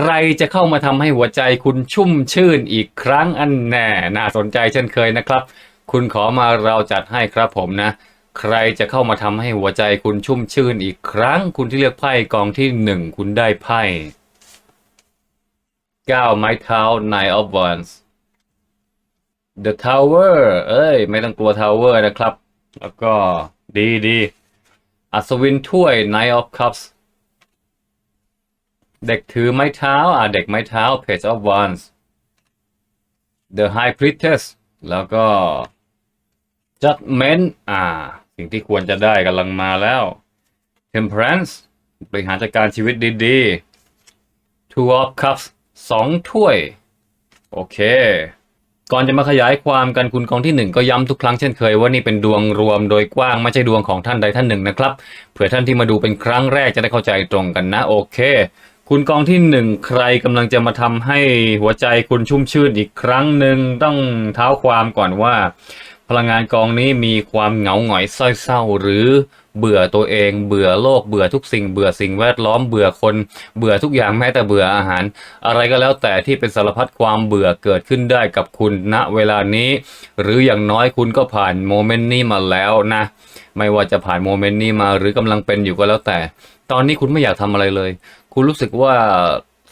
ใครจะเข้ามาทำให้หัวใจคุณชุ่มชื่นอีกครั้งอันแน่ น่าสนใจเช่นเคยนะครับ คุณขอมาเราจัดให้ครับผมนะ ใครจะเข้ามาทำให้หัวใจคุณชุ่มชื่นอีกครั้ง คุณที่เลือกไพ่กองที่หนึ่งคุณได้ไพ่เก้าไม้เท้า Nine of Wands The Tower เอ้ย ไม่ต้องกลัว Tower นะครับ แล้วก็ดีดีอัศวินถ้วย Knight of Cups เด็กถือไม้เท้า อ่าเด็กไม้เท้า Page of Wands The High Priestess แล้วก็ Judgment อ่า สิ่งที่ควรจะได้กำลังมาแล้ว Temperance บริหารจัดการชีวิตดีๆ Two of Cups สองถ้วย โอเค ก่อนจะมาขยายความกันคุณกองที่หนึ่งก็ย้ำทุกครั้งเช่นเคยว่านี่เป็นดวงรวมโดยกว้างไม่ใช่ดวงของท่านใดท่านหนึ่งนะครับ เผื่อท่านที่มาดูเป็นครั้งแรกจะได้เข้าใจตรงกันนะ โอเค คุณกองที่หนึ่งใครกำลังจะมาทำให้หัวใจคุณชุ่มชื่นอีกครั้งหนึ่งต้องเท้าความก่อนว่า พลังงานกองนี้มีความเหงาหงอยเศร้าเศร้าหรือเบื่อตัวเอง เบื่อโลกเบื่อทุกสิ่งเบื่อสิ่งแวดล้อมเบื่อคน เบื่อทุกอย่างแม้แต่เบื่ออาหาร อะไรก็แล้วแต่ที่เป็นสารพัดความเบื่อเกิดขึ้นได้กับคุณณเวลานี้ หรืออย่างน้อยคุณก็ผ่านโมเมนต์นี้มาแล้วนะ ไม่ว่าจะผ่านโมเมนต์นี้มาหรือกำลังเป็นอยู่ก็แล้วแต่ ตอนนี้คุณไม่อยากทำอะไรเลย คุณรู้สึกว่า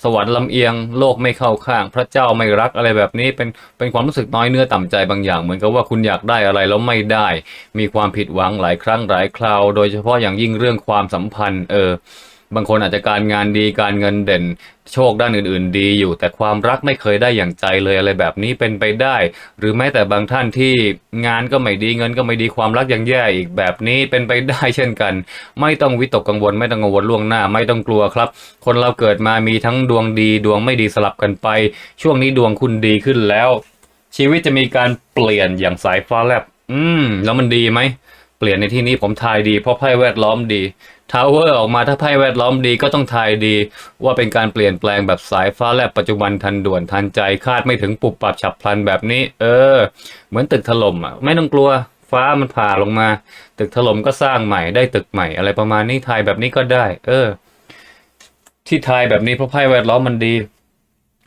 สวรรค์ลำเอียงโลกไม่เข้าข้าง พระเจ้าไม่รักอะไรแบบนี้เป็นเป็นความรู้สึกน้อยเนื้อต่ำใจบางอย่าง เหมือนกับว่าคุณอยากได้อะไรแล้วไม่ได้ มีความผิดหวังหลายครั้งหลายคราว โดยเฉพาะอย่างยิ่งเรื่องความสัมพันธ์เออ บางคนอาจจะการงานดีการเงินเด่น โชคด้านอื่น ๆ ดีอยู่ แต่ความรักไม่เคยได้อย่างใจเลยอะไรแบบนี้เป็นไปได้ หรือแม้แต่บางท่านที่งานก็ไม่ดีเงินก็ไม่ดีความรักยังแย่อีกแบบนี้เป็นไปได้เช่นกัน ไม่ต้องวิตกกังวลไม่ต้องกังวลล่วงหน้า ไม่ต้องกลัวครับ คนเราเกิดมามีทั้งดวงดีดวงไม่ดีสลับกันไป ช่วงนี้ดวงคุณดีขึ้นแล้ว ชีวิตจะมีการเปลี่ยนอย่างสายฟ้าแลบอืม แล้วมันดีไหมเปลี่ยนในที่นี้ผมทายดีเพราะไพ่แวดล้อมดี ทาวเวอร์ออกมาถ้าไพ่แวดล้อมดีก็ต้องทายดี ว่าเป็นการเปลี่ยนแปลงแบบสายฟ้าแลบปัจจุบันทันด่วนทันใจคาดไม่ถึงปุบปับฉับพลันแบบนี้ เออ เหมือนตึกถล่มอะไม่ต้องกลัวฟ้ามันผ่าลงมา ตึกถล่มก็สร้างใหม่ได้ตึกใหม่ อะไรประมาณนี้ทายแบบนี้ก็ได้ เออ ที่ทายแบบนี้เพราะไพ่แวดล้อมมันดี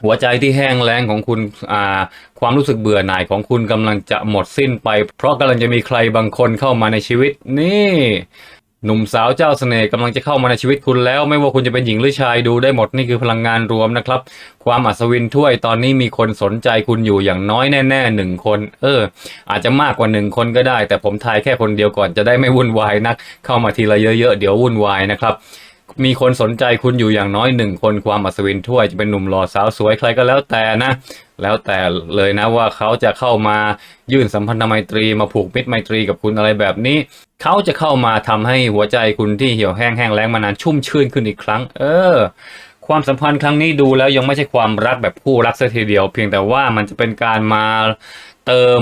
หัวใจที่แห้งแล้งของคุณอ่าความรู้สึกเบื่อหน่ายของคุณกำลังจะหมดสิ้นไป เพราะกำลังจะมีใครบางคนเข้ามาในชีวิตนี่ หนุ่มสาวเจ้าเสน่ห์กำลังจะเข้ามาในชีวิตคุณแล้ว ไม่ว่าคุณจะเป็นหญิงหรือชายดูได้หมดนี่คือพลังงานรวมนะครับ ความอัศวินถ้วยตอนนี้มีคนสนใจคุณอยู่อย่างน้อยแน่ๆหนึ่งคน เออ อาจจะมากกว่าหนึ่งคนก็ได้ แต่ผมทายแค่คนเดียวก่อนจะได้ไม่วุ่นวายนัก เข้ามาทีละเยอะๆเดี๋ยววุ่นวายนะครับ มีคนสนใจคุณอยู่อย่างน้อยหนึ่งคนความอัศวินถ้วยจะเป็นหนุ่มหล่อสาวสวยใครก็แล้วแต่นะ แล้วแต่เลยนะว่าเขาจะเข้ามายื่นสัมพันธไมตรีมาผูกมิตรไมตรีกับคุณอะไรแบบนี้ เขาจะเข้ามาทำให้หัวใจคุณที่เหี่ยวแห้งแห้งแล้งมานานชุ่มชื่นขึ้นอีกครั้ง เออ ความสัมพันธ์ครั้งนี้ดูแล้วยังไม่ใช่ความรักแบบคู่รักซะทีเดียว เพียงแต่ว่ามันจะเป็นการมา เติม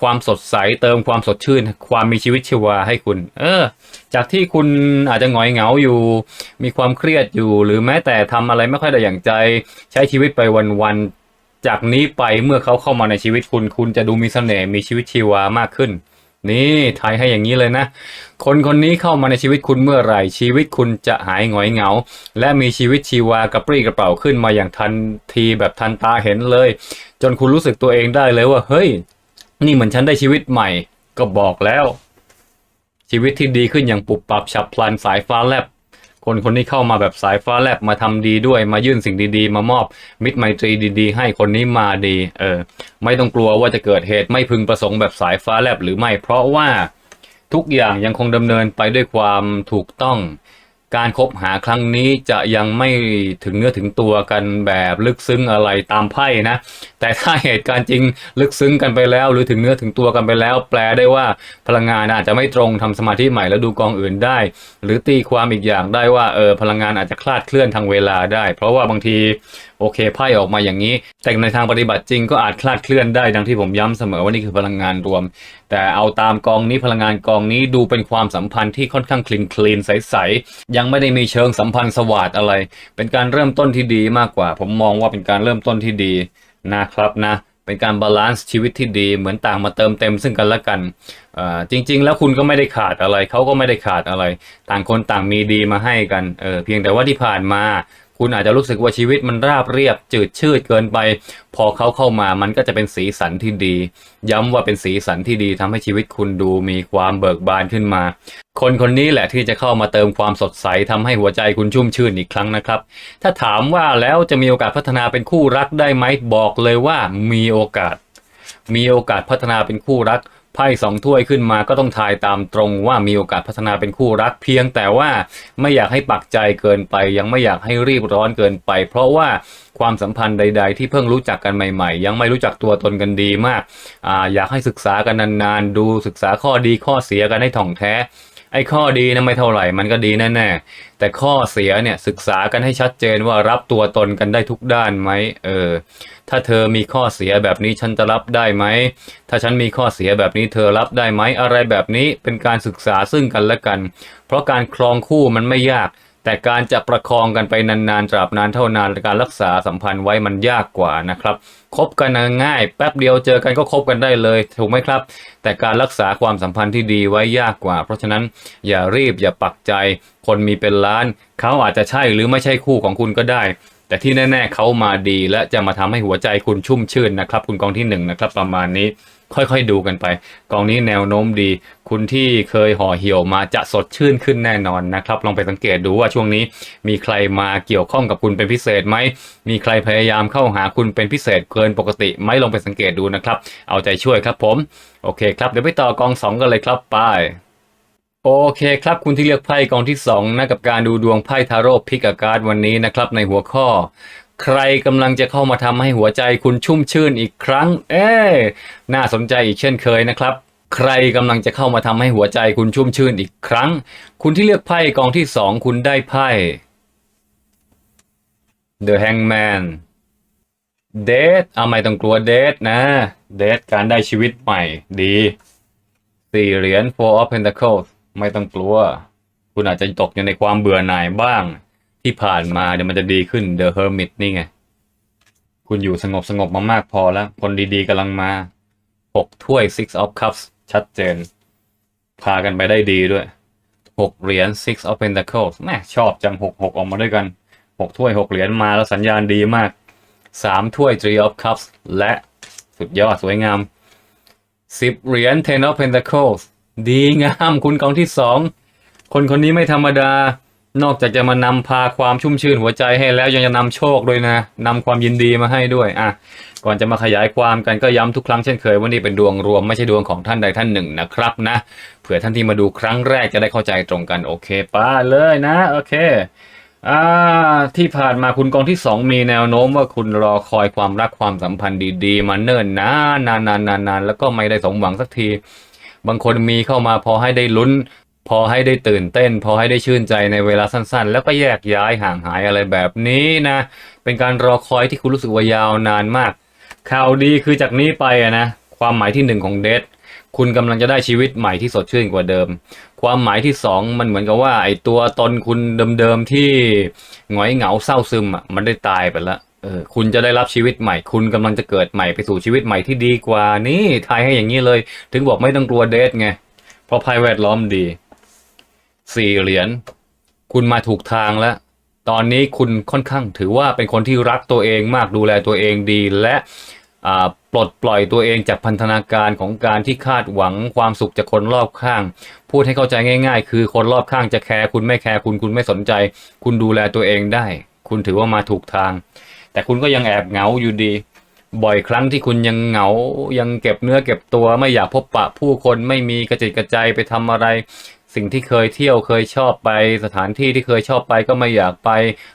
ความสดใส เติมความสดชื่น ความมีชีวิตชีวาให้คุณ เออ จากที่คุณอาจจะหงอยเหงาอยู่ มีความเครียดอยู่ หรือแม้แต่ทำอะไรไม่ค่อยได้อย่างใจ ใช้ชีวิตไปวันๆ จากนี้ไปเมื่อเขาเข้ามาในชีวิตคุณ คุณจะดูมีเสน่ห์ มีชีวิตชีวามากขึ้น นี่ทายให้อย่างนี้เลยนะ คนคนนี้เข้ามาในชีวิตคุณเมื่อไหร่ ชีวิตคุณจะหายหงอยเหงา และมีชีวิตชีวากระปรี้กระเป๋าขึ้นมาอย่างทันทีแบบทันตาเห็นเลย จนคุณรู้สึกตัวเองได้เลยว่า เฮ้ย นี่เหมือนฉันได้ชีวิตใหม่ ก็บอกแล้ว ชีวิตที่ดีขึ้นอย่างปุบปับฉับพลันสายฟ้าแลบคนคนนี้เข้ามาแบบสายฟ้าแลบมาทำดีด้วยมายื่นสิ่งดีๆ มามอบมิตรไมตรีดีๆ ให้คนนี้มาดีเออไม่ต้องกลัวว่าจะเกิดเหตุไม่พึงประสงค์แบบสายฟ้าแลบหรือไม่ เพราะว่าทุกอย่างยังคงดำเนินไปด้วยความถูกต้อง การคบหาครั้งนี้จะยังไม่ถึงเนื้อถึงตัวกันแบบลึกซึ้งอะไรตามไพ่นะ แต่ถ้าเหตุการณ์จริงลึกซึ้งกันไปแล้ว หรือถึงเนื้อถึงตัวกันไปแล้ว แปลได้ว่าพลังงานอาจจะไม่ตรงทำสมาธิใหม่แล้วดูกองอื่นได้ หรือตีความอีกอย่างได้ว่าเออพลังงานอาจจะคลาดเคลื่อนทางเวลาได้ เพราะว่าบางทีโอเคไพ่ออกมาอย่างนี้ แต่ในทางปฏิบัติจริงก็อาจคลาดเคลื่อนได้ดังที่ผมย้ำเสมอว่านี่คือพลังงานรวม แต่เอาตามกองนี้พลังงานกองนี้ดูเป็นความสัมพันธ์ที่ค่อนข้างคลีนคลีนใสๆยังไม่ได้มีเชิงสัมพันธ์สวัสดอะไร เป็นการเริ่มต้นที่ดีมากกว่า ผมมองว่าเป็นการเริ่มต้นที่ดีนะครับนะเป็นการบาลานซ์ชีวิตที่ดีเหมือนต่างมาเติมเต็มซึ่งกันและกัน จริง ๆ แล้วคุณก็ไม่ได้ขาดอะไร เขาก็ไม่ได้ขาดอะไร ต่างคนต่างมีดีมาให้กันเออเพียงแต่ว่าที่ผ่านมา คุณอาจจะรู้สึกว่าชีวิตมันราบเรียบจืดชืดเกินไป พอเขาเข้ามามันก็จะเป็นสีสันที่ดี ย้ำว่าเป็นสีสันที่ดีทำให้ชีวิตคุณดูมีความเบิกบานขึ้นมา คนคนนี้แหละที่จะเข้ามาเติมความสดใสทำให้หัวใจคุณชุ่มชื่นอีกครั้งนะครับ ถ้าถามว่าแล้วจะมีโอกาสพัฒนาเป็นคู่รักได้ไหมบอกเลยว่ามีโอกาส มีโอกาสพัฒนาเป็นคู่รัก ไพ่สองถ้วยขึ้นมาก็ต้องทายตามตรงว่ามีโอกาสพัฒนาเป็นคู่รักเพียงแต่ว่าไม่อยากให้ปักใจเกินไป ยังไม่อยากให้รีบร้อนเกินไป เพราะว่าความสัมพันธ์ใด ๆ ที่เพิ่งรู้จักกันใหม่ ๆ ยังไม่รู้จักตัวตนกันดีมากอาอยากให้ศึกษากันนานๆ ดูศึกษาข้อดีข้อเสียกันให้ถ่องแท้ ไอ้ข้อดีนะไม่เท่าไหร่มันก็ดีแน่ๆแต่ข้อเสียเนี่ยศึกษากันให้ชัดเจนว่ารับตัวตนกันได้ทุกด้านไหมเออถ้าเธอมีข้อเสียแบบนี้ฉันจะรับได้ไหมถ้าฉันมีข้อเสียแบบนี้เธอรับได้ไหมอะไรแบบนี้เป็นการศึกษาซึ่งกันและกัน เพราะการคลองคู่มันไม่ยาก แต่การจะประคองกันไปนานๆตราบนานเท่านานการรักษาสัมพันธ์ไว้มันยากกว่านะครับคบกันง่ายแป๊บเดียวเจอกันก็คบกันได้เลยถูกไหมครับ แต่การรักษาความสัมพันธ์ที่ดีไว้ยากกว่า เพราะฉะนั้นอย่ารีบอย่าปักใจ คนมีเป็นล้าน เขาอาจจะใช่หรือไม่ใช่คู่ของคุณก็ได้ แต่ที่แน่ ๆเขามาดี และจะมาทำให้หัวใจคุณชุ่มชื่นนะครับ คุณกองที่หนึ่งนะครับประมาณนี้ค่อยๆดูกันไป กองนี้แนวโน้มดี คุณที่เคยห่อเหี่ยวมาจะสดชื่นขึ้นแน่นอนนะครับ ลองไปสังเกตดูว่าช่วงนี้มีใครมาเกี่ยวข้องกับคุณเป็นพิเศษไหม มีใครพยายามเข้าหาคุณเป็นพิเศษเกินปกติไหมลองไปสังเกตดูนะครับ เอาใจช่วยครับผม โอเคครับ เดี๋ยวไปต่อกองสองกันเลยครับไปโอเคครับคุณที่เลือกไพ่กองที่2นะกับการดูดวงไพ่ทาโร่พิกาการ์ดวันนี้นะครับในหัวข้อ ใครกำลังจะเข้ามาทำให้หัวใจคุณชุ่มชื่นอีกครั้ง เอ๊ะน่าสนใจอีกเช่นเคยนะครับ ใครกำลังจะเข้ามาทำให้หัวใจคุณชุ่มชื่นอีกครั้ง คุณที่เลือกไพ่กองที่สองคุณได้ไพ่ The Hangman เดทเอาไม่ต้องกลัวเดทนะเดทการได้ชีวิตใหม่ดีสี่เหรียญ Four of Pentacles ไม่ต้องกลัว คุณอาจจะตกอยู่ในความเบื่อหน่ายบ้าง ที่ผ่านมาเดี๋ยวมันจะดีขึ้น The Hermit นี่ไง คุณอยู่สงบสงบมามากพอแล้ว คนดีๆกำลังมาหกถ้วย Six of Cups ชัดเจน พากันไปได้ดีด้วยหกเหรียญ Six of Pentacles แม่ชอบจังหกหกออกมาด้วยกันหกถ้วยหกเหรียญมาแล้วสัญญาณดีมากสามถ้วย Three of Cups และสุดยอดสวยงามสิบเหรียญ Ten of Pentacles ดีงามคุณกองที่สองคนคนนี้ไม่ธรรมดา นอกจากจะมานำพาความชุ่มชื่นหัวใจให้แล้วยังจะนำโชคด้วยนะนำความยินดีมาให้ด้วยอะก่อนจะมาขยายความกันก็ย้ำทุกครั้งเช่นเคยว่านี่เป็นดวงรวมไม่ใช่ดวงของท่านใดท่านหนึ่งนะครับนะเผื่อท่านที่มาดูครั้งแรกจะได้เข้าใจตรงกันโอเคป้าเลยนะโอเคอ่าที่ผ่านมาคุณกองที่สองมีแนวโน้มว่าคุณรอคอยความรักความสัมพันธ์ดีๆ มาเนิ่นนานนานนานนานนานแล้วก็ไม่ได้สมหวังสักทีบางคนมีเข้ามาพอให้ได้ลุ้น พอให้ได้ตื่นเต้น พอให้ได้ชื่นใจในเวลาสั้นๆ แล้วก็แยกย้ายห่างหายอะไรแบบนี้นะ เป็นการรอคอยที่คุณรู้สึกว่ายาวนานมาก ข่าวดีคือจากนี้ไปนะ ความหมายที่หนึ่งของเดทคุณกำลังจะได้ชีวิตใหม่ที่สดชื่นกว่าเดิม ความหมายที่สองมันเหมือนกับว่าไอ้ตัวตนคุณเดิมๆที่หงอยเหงาเศร้าซึมอะมันได้ตายไปแล้วเออคุณจะได้รับชีวิตใหม่ คุณกำลังจะเกิดใหม่ไปสู่ชีวิตใหม่ที่ดีกว่านี่ทายให้อย่างนี้เลย ถึงบอกไม่ต้องกลัวเดทไงเพราะไพ่แวดล้อมดี สี่เหรียญคุณมาถูกทางแล้ว ตอนนี้คุณค่อนข้างถือว่าเป็นคนที่รักตัวเองมากดูแลตัวเองดีและปลดปล่อยตัวเองจากพันธนาการของการที่คาดหวังความสุขจากคนรอบข้าง พูดให้เข้าใจง่าย ๆ คือคนรอบข้างจะแคร์คุณไม่แคร์คุณคุณไม่สนใจ คุณดูแลตัวเองได้ คุณถือว่ามาถูกทาง แต่คุณก็ยังแอบเหงาอยู่ดี บ่อยครั้งที่คุณยังเหงา ยังเก็บเนื้อเก็บตัวไม่อยากพบปะผู้คนไม่มีกระจิตกระใจไปทำอะไร สิ่งที่เคยเที่ยวเคยชอบไป สถานที่ที่เคยชอบไปก็ไม่อยากไป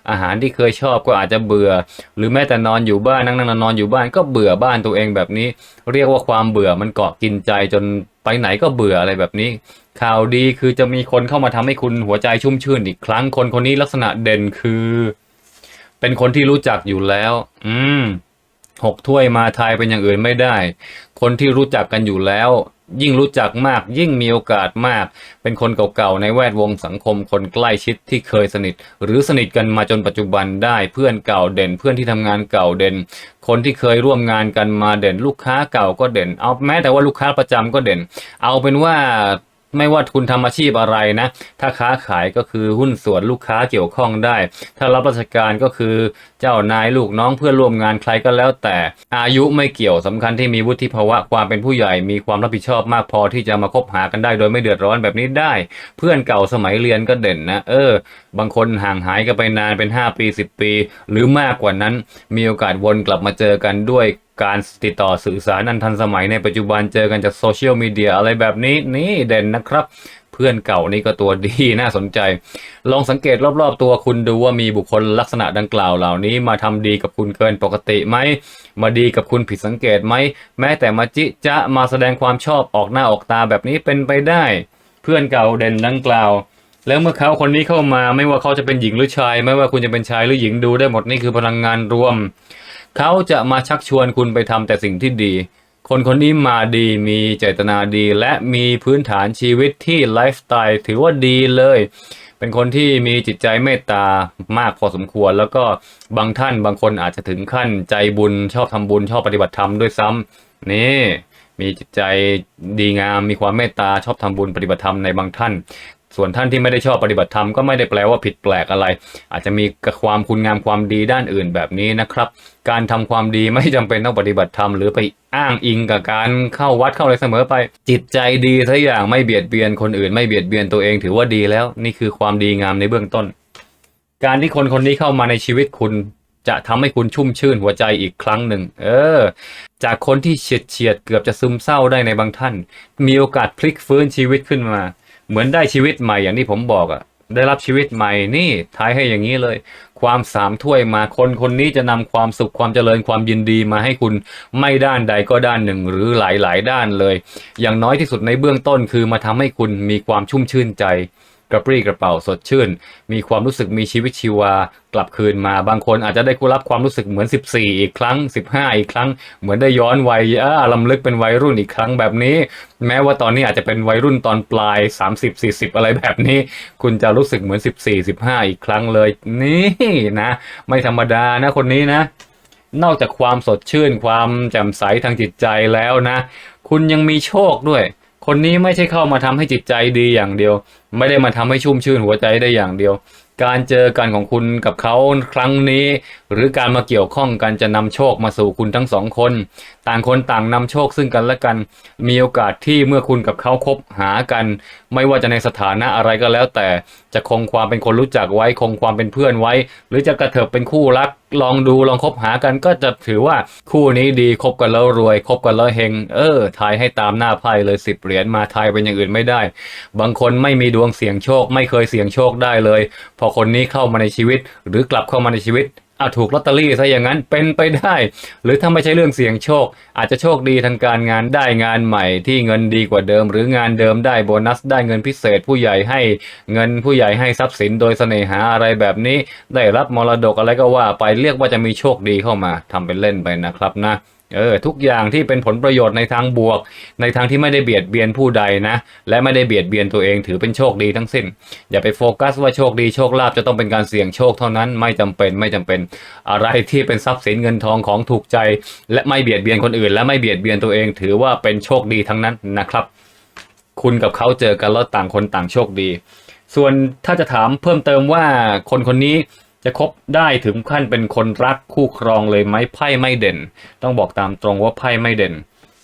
อาหารที่เคยชอบก็อาจจะเบื่อ หรือแม้แต่นอนอยู่บ้านนั่งนั่งนอนอยู่บ้านก็เบื่อบ้านตัวเองแบบนี้ เรียกว่าความเบื่อมันเกาะกินใจจนไปไหนก็เบื่ออะไรแบบนี้ ข่าวดีคือจะมีคนเข้ามาทำให้คุณหัวใจชุ่มชื่นอีกครั้งคนคนนี้ลักษณะเด่นคือ เป็นคนที่รู้จักอยู่แล้ว อืมหกถ้วยมาทายเป็นอย่างอื่นไม่ได้ คนที่รู้จักกันอยู่แล้ว ยิ่งรู้จักมาก ยิ่งมีโอกาสมาก เป็นคนเก่าๆในแวดวงสังคมคนใกล้ชิดที่เคยสนิท หรือสนิทกันมาจนปัจจุบันได้เพื่อนเก่าเด่น เพื่อนที่ทำงานเก่าเด่น คนที่เคยร่วมงานกันมาเด่น ลูกค้าเก่าก็เด่น เอาแม้แต่ว่าลูกค้าประจำก็เด่น เอาเป็นว่าไม่ว่าคุณทำอาชีพอะไรนะ ถ้าค้าขายก็คือหุ้นส่วนลูกค้าเกี่ยวข้องได้ ถ้ารับราชการก็คือ เจ้านายลูกน้องเพื่อนร่วมงานใครก็แล้ว แต่อายุไม่เกี่ยวสำคัญที่มีวุฒิภาวะความเป็นผู้ใหญ่มีความรับผิดชอบมากพอที่จะมาคบหากันได้ โดยไม่เดือดร้อนแบบนี้ได้ เพื่อนเก่าสมัยเรียนก็เด่นนะ เออ บางคนห่างหายกันไปนานเป็น 5 ปี 10 ปี หรือมากกว่านั้น มีโอกาสวนกลับมาเจอกันด้วยการติดต่อสื่อสารอันทันสมัยในปัจจุบันเจอกันจากโซเชียลมีเดียอะไรแบบนี้นี่เด่นนะครับ พื่อนเก่านี่ก็ตัวดีน่าสนใจ ลองสังเกตรอบๆตัวคุณดูว่ามีบุคคลลักษณะดังกล่าวเหล่านี้มาทำดีกับคุณเกินปกติไหม มาดีกับคุณผิดสังเกตไหม แม้แต่มาจิจะมาแสดงความชอบออกหน้าออกตาแบบนี้เป็นไปได้ เพื่อนเก่าเด่นดังกล่าว แล้วเมื่อเขาคนนี้เข้ามาไม่ว่าเขาจะเป็นหญิงหรือชาย ไม่ว่าคุณจะเป็นชายหรือหญิงดูได้หมดนี่คือพลังงานรวม เขาจะมาชักชวนคุณไปทำแต่สิ่งที่ดี คนคนนี้มาดีมีเจตนาดี และมีพื้นฐานชีวิตที่ไลฟ์สไตล์ถือว่าดีเลย เป็นคนที่มีจิตใจเมตตามากพอสมควร แล้วก็บางท่านบางคนอาจจะถึงขั้นใจบุญชอบทำบุญชอบปฏิบัติธรรมด้วยซ้ำนี่มีจิตใจดีงามมีความเมตตาชอบทำบุญปฏิบัติธรรมในบางท่าน ส่วนท่านที่ไม่ได้ชอบปฏิบัติธรรมก็ไม่ได้แปลว่าผิดแปลกอะไร อาจจะมีความคุณงามความดีด้านอื่นแบบนี้นะครับ การทำความดีไม่จำเป็นต้องปฏิบัติธรรมหรือไปอ้างอิงกับการเข้าวัดเข้าอะไรเสมอไป จิตใจดีทุกอย่างไม่เบียดเบียนคนอื่นไม่เบียดเบียนตัวเองถือว่าดีแล้ว นี่คือความดีงามในเบื้องต้น การที่คนคนนี้เข้ามาในชีวิตคุณจะทำให้คุณชุ่มชื่นหัวใจอีกครั้งหนึ่ง เออ จากคนที่เฉียดเฉียดเกือบจะซึมเศร้าได้ในบางท่าน มีโอกาสพลิกฟื้นชีวิตขึ้นมา เหมือนได้ชีวิตใหม่อย่างที่ผมบอกอะได้รับชีวิตใหม่นี่ท้ายให้อย่างนี้เลย ความสามถ้วยมาคนคนนี้จะนำความสุขความเจริญความยินดีมาให้คุณไม่ด้านใดก็ด้านหนึ่งหรือหลายๆ ด้านเลย อย่างน้อยที่สุดในเบื้องต้นคือมาทำให้คุณมีความชุ่มชื่นใจ กระปรี้กระเป๋าสดชื่น มีความรู้สึกมีชีวิตชีวากลับคืนมาบางคนอาจจะได้คุรับความรู้สึกเหมือน 14 อีกครั้ง 15 อีกครั้ง เหมือนได้ย้อนวัยอ่าลำลึกเป็นวัยรุ่นอีกครั้งแบบนี้ แม้ว่าตอนนี้อาจจะเป็นวัยรุ่นตอนปลาย 30 40 อะไรแบบนี้ คุณจะรู้สึกเหมือน 14 15 อีกครั้งเลย นี่นะ ไม่ธรรมดานะคนนี้นะ นอกจากความสดชื่นความแจ่มใสทางจิตใจแล้วนะ คุณยังมีโชคด้วย คนนี้ไม่ใช่เข้ามาทำให้จิตใจดีอย่างเดียว ไม่ได้มาทำให้ชุ่มชื่นหัวใจได้อย่างเดียว การเจอกันของคุณกับเขาครั้งนี้ หรือการมาเกี่ยวข้องกันจะนำโชคมาสู่คุณทั้งสองคนต่างคนต่างนำโชคซึ่งกันและกัน มีโอกาสที่เมื่อคุณกับเขาคบหากัน ไม่ว่าจะในสถานะอะไรก็แล้ว แต่จะคงความเป็นคนรู้จักไว้คงความเป็นเพื่อนไว้ หรือจะกระเถิบเป็นคู่รัก ลองดูลองคบหากันก็จะถือว่าคู่นี้ดีคบกันแล้วรวยคบกันแล้วเฮงเออทายให้ตามหน้าไพ่เลยสิบเหรียญมาทายเป็นอย่างอื่นไม่ได้ บางคนไม่มีดวงเสี่ยงโชค ไม่เคยเสี่ยงโชคได้เลย พอคนนี้เข้ามาในชีวิต หรือกลับเข้ามาในชีวิต อาถูกลอตเตอรี่ซะอย่างนั้นเป็นไปได้ หรือถ้าไม่ใช่เรื่องเสี่ยงโชค อาจจะโชคดีทางการงานได้งานใหม่ที่เงินดีกว่าเดิม หรืองานเดิมได้โบนัสได้เงินพิเศษผู้ใหญ่ให้เงินผู้ใหญ่ให้ทรัพย์สินโดยเสน่หาอะไรแบบนี้ ได้รับมรดกอะไรก็ว่าไปเรียกว่าจะมีโชคดีเข้ามาทำเป็นเล่นไปนะครับนะ เออทุกอย่างที่เป็นผลประโยชน์ในทางบวก ในทางที่ไม่ได้เบียดเบียนผู้ใดนะ และไม่ได้เบียดเบียนตัวเองถือเป็นโชคดีทั้งสิ้น อย่าไปโฟกัสว่าโชคดีโชคลาภจะต้องเป็นการเสี่ยงโชคเท่านั้นไม่จำเป็นไม่จำเป็น อะไรที่เป็นทรัพย์สินเงินทองของถูกใจ และไม่เบียดเบียนคนอื่น และไม่เบียดเบียนตัวเอง ถือว่าเป็นโชคดีทั้งนั้นนะครับ คุณกับเขาเจอกันแล้วต่างคนต่างโชคดี ส่วนถ้าจะถามเพิ่มเติมว่าคนคนนี้ จะคบได้ถึงขั้นเป็นคนรักคู่ครองเลยไหมไพ่ไม่เด่น ต้องบอกตามตรงว่าไพ่ไม่เด่น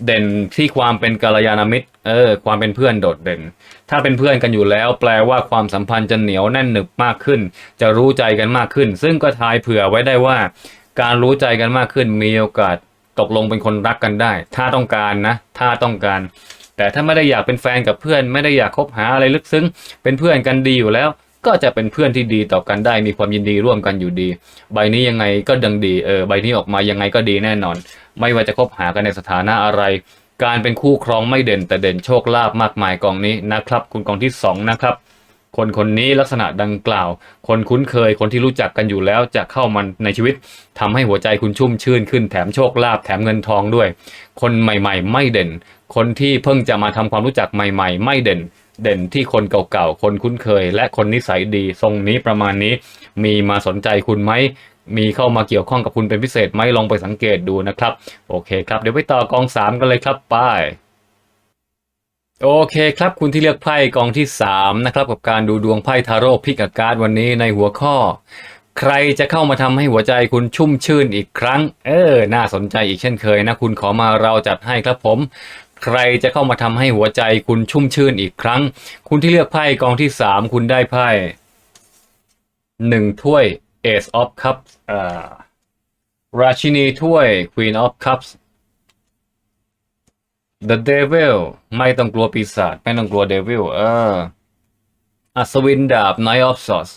เด่นที่ความเป็นกัลยาณมิตรเออความเป็นเพื่อนโดดเด่น ถ้าเป็นเพื่อนกันอยู่แล้ว แปลว่าความสัมพันธ์จะเหนียวแน่นหนึบมากขึ้น จะรู้ใจกันมากขึ้น ซึ่งก็ทายเผื่อไว้ได้ว่า การรู้ใจกันมากขึ้น มีโอกาสตกลงเป็นคนรักกันได้ ถ้าต้องการนะ ถ้าต้องการ แต่ถ้าไม่ได้อยากเป็นแฟนกับเพื่อน ไม่ได้อยากคบหาอะไรลึกซึ้ง เป็นเพื่อนกันดีอยู่แล้ว ก็จะเป็นเพื่อนที่ดีต่อกันได้มีความยินดีร่วมกันอยู่ดี ใบนี้ยังไงก็ดังดีเออใบนี้ออกมายังไงก็ดีแน่นอน ไม่ว่าจะคบหากันในสถานะอะไร การเป็นคู่ครองไม่เด่นแต่เด่นโชคลาภมากมายกองนี้นะครับ คุณกองที่สองนะครับคนคนนี้ลักษณะดังกล่าว คนคุ้นเคยคนที่รู้จักกันอยู่แล้วจะเข้ามาในชีวิตทำให้หัวใจคุณชุ่มชื่นขึ้นแถมโชคลาภแถมเงินทองด้วย คนใหม่ๆ ไม่เด่น คนที่เพิ่งจะมาทำความรู้จักใหม่ ๆ ไม่เด่น เด่นที่คนเก่าๆ คนคุ้นเคย และคนนิสัยดี ทรงนี้ประมาณนี้ มีมาสนใจคุณไหม มีเข้ามาเกี่ยวข้องกับคุณเป็นพิเศษไหมลองไปสังเกตดูนะครับ โอเคครับ เดี๋ยวไปต่อกองสามกันเลยครับไปโอเคครับ คุณที่เลือกไพ่กองที่ 3 นะครับ กับการดูดวงไพ่ทาโร่พิกอาการดวันนี้ในหัวข้อ ใครจะเข้ามาทำให้หัวใจคุณชุ่มชื่นอีกครั้ง เออ น่าสนใจอีกเช่นเคยนะ คุณขอมาเราจัดให้ครับผม ใครจะเข้ามาทำให้หัวใจคุณชุ่มชื่นอีกครั้ง คุณที่เลือกไพ่กองที่3คุณได้ไพ่หนึ่งถ้วย Ace of Cups อ่าราชินีถ้วย Queen of Cups The Devil ไม่ต้องกลัวปีศาจไม่ต้องกลัว Devil เอออัศวินดาบ Knight of Swords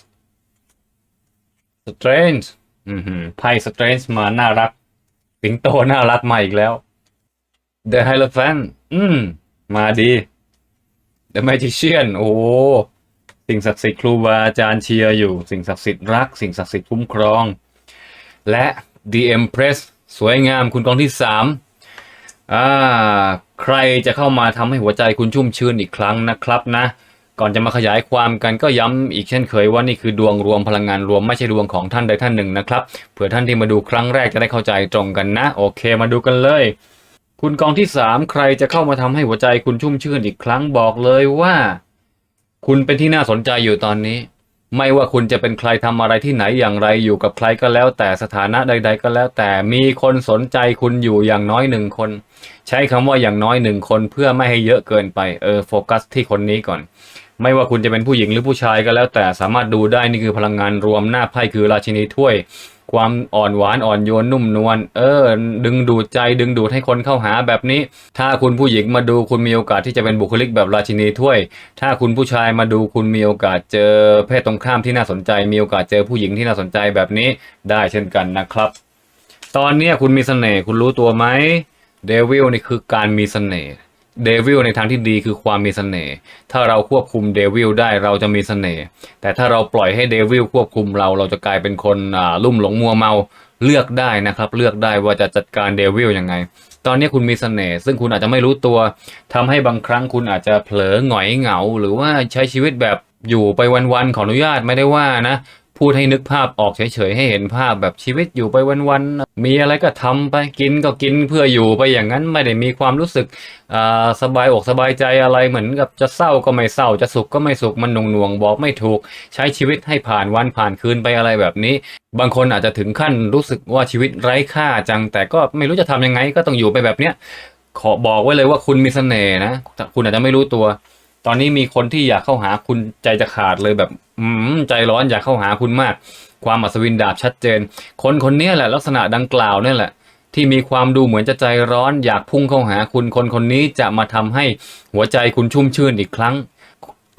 Strange อือหือไพ่ Strange มาน่ารัก สิงโตน่ารักมาอีกแล้ว The Hierophant อืม มาดี The Magician โอ้ สิ่งศักดิ์สิทธิ์ครูบาอาจารย์เชียร์อยู่ สิ่งศักดิ์สิทธิ์รัก สิ่งศักดิ์สิทธิ์คุ้มครอง และ The Empress สวยงามคุณกองที่สามอ่า ใครจะเข้ามาทำให้หัวใจคุณชุ่มชื่นอีกครั้งนะครับนะ ก่อนจะมาขยายความกันก็ย้ำอีกเช่นเคยว่านี่คือดวงรวมพลังงานรวมไม่ใช่ดวงของท่านใดท่านหนึ่งนะครับ เผื่อท่านที่มาดูครั้งแรกจะได้เข้าใจตรงกันนะ โอเคมาดูกันเลย คุณกองที่สามใครจะเข้ามาทำให้หัวใจคุณชุ่มชื่นอีกครั้งบอกเลยว่า คุณเป็นที่น่าสนใจอยู่ตอนนี้ ไม่ว่าคุณจะเป็นใครทำอะไรที่ไหนอย่างไรอยู่กับใครก็แล้ว แต่สถานะใด ๆ ก็แล้ว แต่มีคนสนใจคุณอยู่อย่างน้อยหนึ่งคน ใช้คำว่าอย่างน้อยหนึ่งคนเพื่อไม่ให้เยอะเกินไปเออโฟกัสที่คนนี้ก่อน ไม่ว่าคุณจะเป็นผู้หญิงหรือผู้ชายก็แล้วแต่สามารถดูได้นี่คือพลังงานรวมหน้าไพ่คือราชินีถ้วย ความอ่อนหวานอ่อนโยนนุ่มนวลเออ ดึงดูดใจดึงดูดให้คนเข้าหาแบบนี้ ถ้าคุณผู้หญิงมาดูคุณมีโอกาสที่จะเป็นบุคลิกแบบราชินีถ้วย ถ้าคุณผู้ชายมาดูคุณมีโอกาสเจอเพศตรงข้ามที่น่าสนใจ มีโอกาสเจอผู้หญิงที่น่าสนใจแบบนี้ได้เช่นกันนะครับ ตอนนี้คุณมีเสน่ห์คุณรู้ตัวไหมเดวิลนี่คือการมีเสน่ห์ เดวิลในทางที่ดีคือความมีเสน่ห์ ถ้าเราควบคุมเดวิลได้เราจะมีเสน่ห์ แต่ถ้าเราปล่อยให้เดวิลควบคุมเราเราจะกลายเป็นคนลุ่มหลงมัวเมา เลือกได้นะครับ เลือกได้ว่าจะจัดการเดวิลยังไง ตอนนี้คุณมีเสน่ห์ซึ่งคุณอาจจะไม่รู้ตัวทำให้บางครั้งคุณอาจจะเผลอหงอยเหงา หรือว่าใช้ชีวิตแบบอยู่ไปวันๆขออนุญาตไม่ได้ว่านะ พูดให้นึกภาพออกเฉยๆให้เห็นภาพแบบชีวิตอยู่ไปวันๆมีอะไรก็ทำไปกินก็กินเพื่ออยู่ไปอย่างนั้นไม่ได้มีความรู้สึกสบายอกสบายใจอะไรเหมือนกับจะเศร้าก็ไม่เศร้าจะสุขก็ไม่สุขมันหน่วงงๆบอกไม่ถูก ใช้ชีวิตให้ผ่านวันผ่านคืนไปอะไรแบบนี้ บางคนอาจจะถึงขั้นรู้สึกว่าชีวิตไร้ค่าจัง แต่ก็ไม่รู้จะทำยังไงก็ต้องอยู่ไปแบบเนี้ยขอบอกไว้เลยว่าคุณมีเสน่ห์นะแต่คุณอาจจะไม่รู้ตัว ตอนนี้มีคนที่อยากเข้าหาคุณใจจะขาดเลยแบบ อืมใจร้อนอยากเข้าหาคุณมาก ความอัศวินดาบชัดเจน คนคนนี้แหละ ลักษณะดังกล่าวนี่แหละ ที่มีความดูเหมือนจะใจร้อน อยากพุ่งเข้าหาคุณคนคนนี้จะมาทำให้หัวใจคุณชุ่มชื่นอีกครั้ง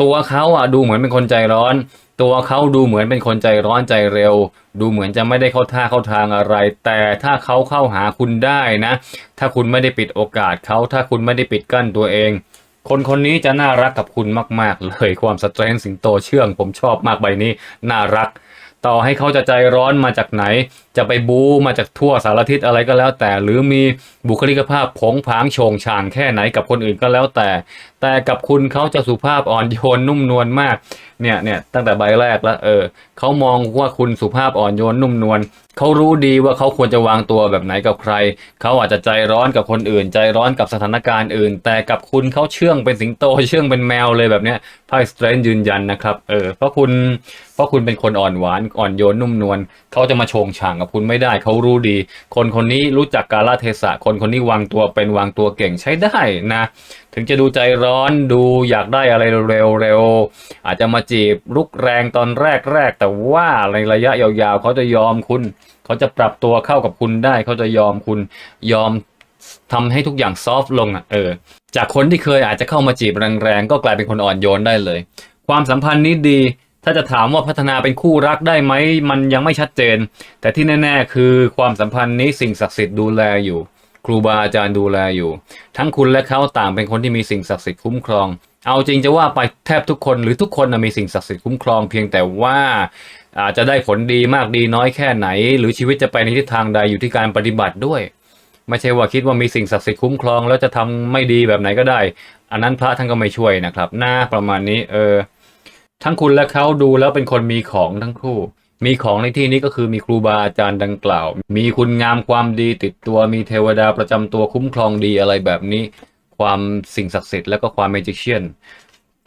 ตัวเขาอะดูเหมือนเป็นคนใจร้อน ตัวเขาดูเหมือนเป็นคนใจร้อนใจเร็ว ดูเหมือนจะไม่ได้เข้าท่าเข้าทางอะไร แต่ถ้าเขาเข้าหาคุณได้นะ ถ้าคุณไม่ได้ปิดโอกาสเขาถ้าคุณไม่ได้ปิดกั้นตัวเอง คนคนนี้จะน่ารักกับคุณมาก ๆ เลยความสเตรนสิงโตเชื่อง ผมชอบมากใบนี้ น่ารัก ต่อให้เขาจะใจร้อนมาจากไหน จะไปบูมาจากทั่วสารทิศอะไรก็แล้วแต่ หรือมีบุคลิกภาพผงผางโฉงฉางแค่ไหนกับคนอื่นก็แล้วแต่ แต่กับคุณเขาจะสุภาพอ่อนโยนนุ่มนวลมาก เนี่ยเนี่ยตั้งแต่ใบแรกแล้วเออเขามองว่าคุณสุภาพอ่อนโยนนุ่มนวลเขารู้ดีว่าเขาควรจะวางตัวแบบไหนกับใคร เขาอาจจะใจร้อนกับคนอื่น ใจร้อนกับสถานการณ์อื่น แต่กับคุณเขาเชื่องเป็นสิงโตเชื่องเป็นแมวเลยแบบเนี้ยไพ่สเตรนยืนยันนะครับเออเพราะคุณเพราะคุณเป็นคนอ่อนหวานอ่อนโยนนุ่มนวลเขาจะมาโชงช่างกับคุณไม่ได้เขารู้ดี คนคนนี้รู้จักกาลเทศะคนคนนี้วางตัวเป็นวางตัวเก่งใช้ได้นะ ถึงจะดูใจร้อนดูอยากได้อะไรเร็วๆอาจจะมาจีบลุกแรงตอนแรกๆแต่ว่าในระยะยาวๆเขาจะยอมคุณ เขาจะปรับตัวเข้ากับคุณได้ เขาจะยอมคุณยอมทำให้ทุกอย่างซอฟต์ลงอะเออจากคนที่เคยอาจจะเข้ามาจีบแรงๆก็กลายเป็นคนอ่อนโยนได้เลย ความสัมพันธ์นี้ดี ถ้าจะถามว่าพัฒนาเป็นคู่รักได้ไหมมันยังไม่ชัดเจน แต่ที่แน่ ๆ คือความสัมพันธ์นี้สิ่งศักดิ์สิทธิ์ดูแลอยู่ ครูบาอาจารย์ดูแลอยู่ ทั้งคุณและเขาต่างเป็นคนที่มีสิ่งศักดิ์สิทธิ์คุ้มครอง เอาจริงจะว่าไปแทบทุกคนหรือทุกคนนะมีสิ่งศักดิ์สิทธิ์คุ้มครอง เพียงแต่ว่าอาจจะได้ผลดีมากดีน้อยแค่ไหน หรือชีวิตจะไปในทิศทางใดอยู่ที่การปฏิบัติด้วย ไม่ใช่ว่าคิดว่ามีสิ่งศักดิ์สิทธิ์คุ้มครอง แล้วจะทำไม่ดีแบบไหนก็ได้ อันนั้นพระท่านก็ไม่ช่วยนะครับ หน้าประมาณนี้เออทั้งคุณและเขาดูแล้วเป็นคนมีของทั้งคู่ มีของในที่นี้ก็คือมีครูบาอาจารย์ดังกล่าว มีคุณงามความดีติดตัว มีเทวดาประจำตัวคุ้มครองดีอะไรแบบนี้ ความสิ่งศักดิ์สิทธิ์แล้วก็ความเมจิเชียน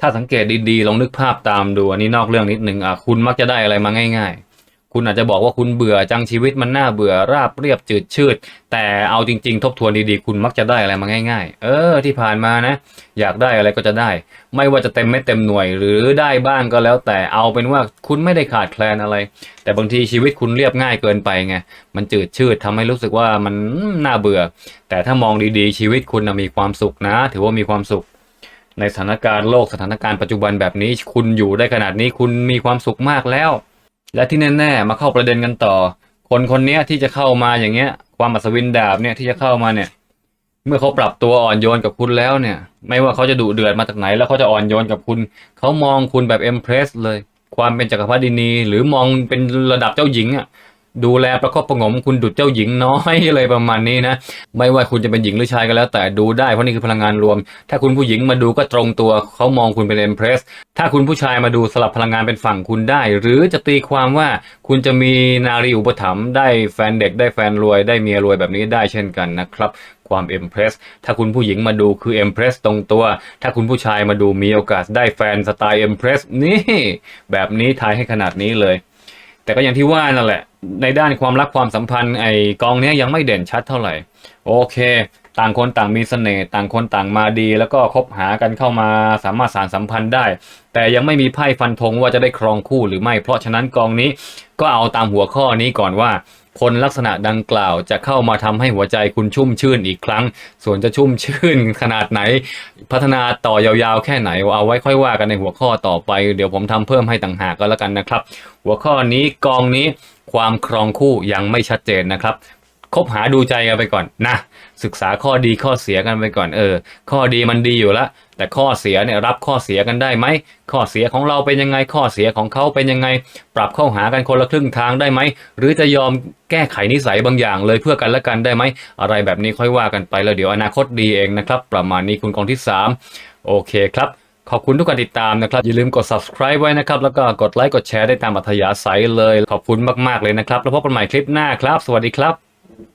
ถ้าสังเกตดีๆ ลองนึกภาพตามดู อันนี้นอกเรื่องนิดนึงอะคุณมักจะได้อะไรมาง่าย ๆ คุณอาจจะบอกว่าคุณเบื่อจังชีวิตมันน่าเบื่อราบเรียบจืดชืด แต่เอาจริง ๆ ทบทวนดีๆ คุณมักจะได้อะไรมาง่าย ๆ เออที่ผ่านมานะ อยากได้อะไรก็จะได้ ไม่ว่าจะเต็มไม่เต็มหน่วยหรือได้บ้างก็แล้ว แต่เอาเป็นว่าคุณไม่ได้ขาดแคลนอะไร แต่บางทีชีวิตคุณเรียบง่ายเกินไปไงมันจืดชืดทำให้รู้สึกว่ามันน่าเบื่อ แต่ถ้ามองดีๆ ชีวิตคุณมีความสุขนะ ถือว่ามีความสุขในสถานการณ์โลกสถานการณ์ปัจจุบันแบบนี้ คุณอยู่ได้ขนาดนี้คุณมีความสุขมากแล้ว และที่แน่ๆมาเข้าประเด็นกันต่อ คนคนนี้ที่จะเข้ามาอย่างเงี้ย ความอัศวินดาบเนี่ยที่จะเข้ามาเนี่ย เมื่อเขาปรับตัวอ่อนโยนกับคุณแล้วเนี่ย ไม่ว่าเขาจะดุเดือดมาจากไหน แล้วเขาจะอ่อนโยนกับคุณ เขามองคุณแบบเอ็มเพรสเลย ความเป็นจักรพรรดินีหรือมองเป็นระดับเจ้าหญิงอะ ดูแลประคบประงมคุณดุจเจ้าหญิงน้อยเลยประมาณนี้นะ ไม่ว่าคุณจะเป็นหญิงหรือชายก็แล้ว แต่ดูได้เพราะนี่คือพลังงานรวม ถ้าคุณผู้หญิงมาดูก็ตรงตัวเขามองคุณเป็นเอ็มเพรสถ้าคุณผู้ชายมาดูสลับพลังงานเป็นฝั่งคุณได้ หรือจะตีความว่าคุณจะมีนารีอุปถัมภ์ได้แฟนเด็กได้แฟนรวยได้เมียรวยแบบนี้ได้เช่นกันนะครับความเอ็มเพรสถ้าคุณผู้หญิงมาดูคือเอ็มเพรสตรงตัว ถ้าคุณผู้ชายมาดูมีโอกาสได้แฟนสไตล์เอ็มเพรสนี่ แบบนี้ทายให้ขนาดนี้เลย แต่ก็อย่างที่ว่านั่นแหละ ในด้านความรักความสัมพันธ์ไอ้กองนี้ยังไม่เด่นชัดเท่าไหร่ โอเค ต่างคนต่างมีเสน่ห์ต่างคนต่างมาดี แล้วก็คบหากันเข้ามาสามารถสารสัมพันธ์ได้ แต่ยังไม่มีไพ่ฟันธงว่าจะได้ครองคู่หรือไม่ เพราะฉะนั้นกองนี้ก็เอาตามหัวข้อนี้ก่อนว่า คนลักษณะดังกล่าวจะเข้ามาทำให้หัวใจคุณชุ่มชื่นอีกครั้ง ส่วนจะชุ่มชื่นขนาดไหน พัฒนาต่อยาวๆ แค่ไหนเอาไว้ค่อยว่ากันในหัวข้อต่อไป เดี๋ยวผมทำเพิ่มให้ต่างหากก็แล้วกันนะครับ หัวข้อนี้กองนี้ความครองคู่ยังไม่ชัดเจนนะครับ คบหาดูใจกันไปก่อนนะศึกษาข้อดีข้อเสียกันไปก่อนเออ ข้อดีมันดีอยู่ล้วแต่ข้อเสียเนี่ยรับข้อเสียกันได้ไหมข้อเสียของเราเป็นยังไงข้อเสียของเขาเป็นยังไง ปรับเข้าหากันคนละครึ่งทางได้ไหมหรือจะยอมแก้ไขนิสัยบางอย่างเลยเพื่อกันและกันได้ไหมอะไรแบบนี้ค่อยว่ากันไปแล้วเดี๋ยวอนาคตดีเองนะครับ ประมาณนี้คุณกองที่ 3 โอเคครับขอบคุณทุกการติดตามนะครับ อย่าลืมกด subscribe ไว้นะครับ แล้วก็กดไลค์กดแชร์ได้ตามอัธยาศัยเลย ขอบคุณมาก ๆ เลยนะครับ แล้วพบกันใหม่คลิปหน้าครับ สวัสดีครับ